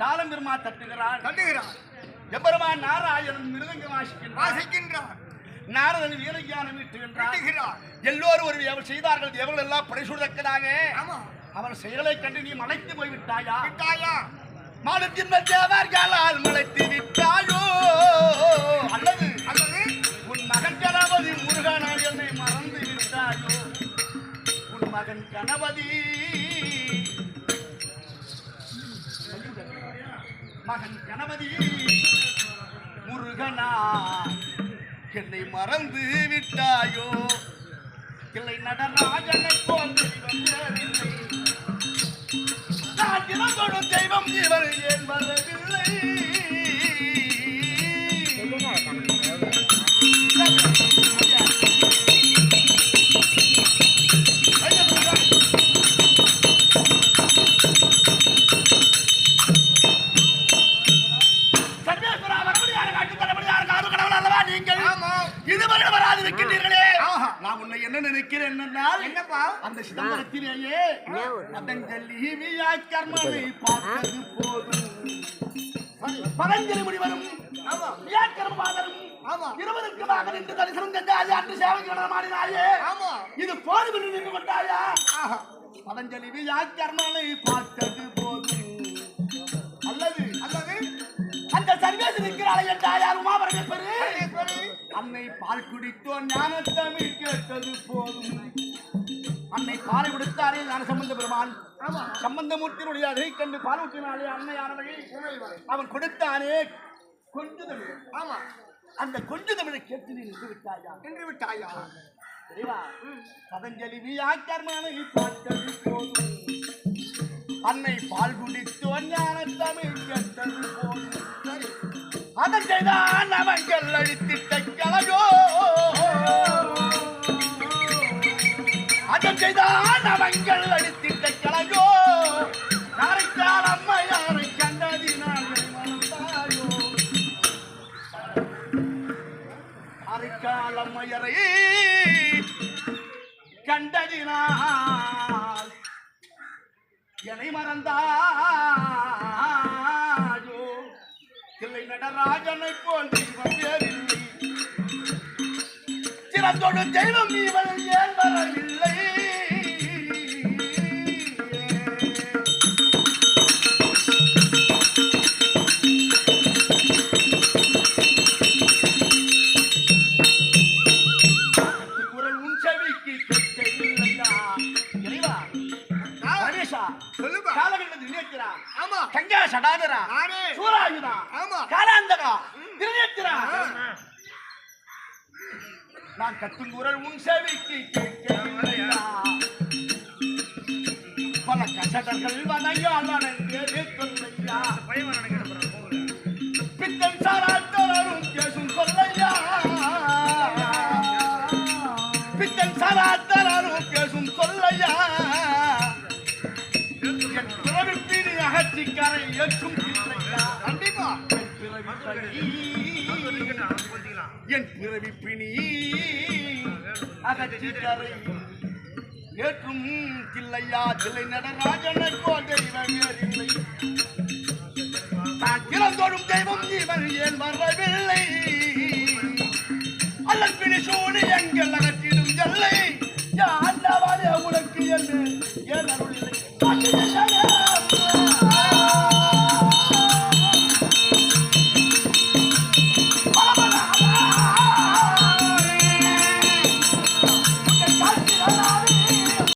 தாளம் பெருமா தட்டுகிறான் கட்டுகிறார் எம்பெருமான் நாராயணன் மிருதங்க வாசிக்கின்றான். வாசிக்கின்றார் நாரதன் வீரஞானம் கட்டுகிறார் எல்லோரும் ஒரு எவள் செய்தார்கள். தேவர்கள் எல்லாம் படைசூழக்கிறாங்க ஆமா. அவன் செயலை கண்டு நீ மலைத்து போய் விட்டாயா? விட்டாயா? மானத்தின் தேவர்களால் மலைத்து விட்டாயோ? அல்லது அல்லது? உன் மகன் கணபதி முருகனால் என்னை மறந்து விட்டாயோ? உன் மகன் கணபதி மகன் கணபதி. முருகனா என்னை மறந்து விட்டாயோ? இல்லை நடராஜனை போன்று தெய்வம் இவர் ஏன் வரவில்லை? இதுவரை வராது இருக்கின்றீர்களே. நான் உன்னை என்ன நினைக்கிறேன் என்றால், என்னப்பா? அந்த சிதம்பரத்திலேயே பதஞ்சலி பார்த்தது போதும். பதஞ்சலி முனிவரும் ஆமா. வியாக்கர்மாதரும் ஆமா. இருவருக்கு மகன் என்று தரிசனம் செஞ்சாயே அன்று நடமாடினாயே இது போதும் என்று நின்று கொண்டாயா? ஆஹா. பதஞ்சலி வியாக்கர்மனை பார்த்தது போதும். அல்லது அல்லது? அந்த சர்வேஸ் இருக்கிறாளை என்றாயார் சர்வேஸ்வரி அன்னை பால் குடித்தோர் ஞானத்தமிழ் கேட்டது போதும். அன்னை பாலை கொடுத்தாரே ஞான சம்பந்த பெருமான். சம்பந்தமூர்த்தியினுடைய அதை கண்டு பால் ஊற்றினாலே அன்னையானவள் அவன் கொடுத்தானே கொஞ்சு தமிழ் ஆமா. அந்த கொஞ்சு தமிழை கேட்டு நீ நின்று விட்டாயா? நின்று விட்டாயா? தெரியவா பதஞ்சலி வியாக்கர்மனை பார்த்தது போதும். அன்னை பால் குடித்தோர் ஞானத்தமிழ் கேட்டது போதும். அதன் செய்தான் அவங்கள் அழித்திட்ட காரைக்கால் அம்மையரை கண்டதினால் என்னை மறந்தாயோ? இல்லை நடராஜனை போல் தெய்வம் வேறில்லை சிறந்தோடு தெய்வம் இவள் ஏன் வரவில்லை கங்கா சடாதரா. சூராயுதா ஆமா. காலாந்தகா. திருநேத்திரா நான் கத்தும் குரல் உன் செவிக்கு கேட்கவில்லையா? பல கசடர்கள் பித்தன் சாராத்தரும் பேசும் சொல்லையா பித்தன் சாராத்தரும் பேசும் சொல்லையா என் பிறவி பீடி அகற்றி கரை ஏற்றும் இல்லையா கண்டிப்பா. என் பிறவி பிணி. அகற்றி கரை ஏற்றும் தில்லையா தில்லை நடராஜனை போல் தெய்வம் வேறில்லை நான் திறந்தோடும் தெய்வம் இவன் ஏன் வரவில்லை? அல்லல் பிணி சூடி எங்கள் அகற்றிடும் எல்லை. யாண்டவானே உனக்கு என்று ஏன் அருள்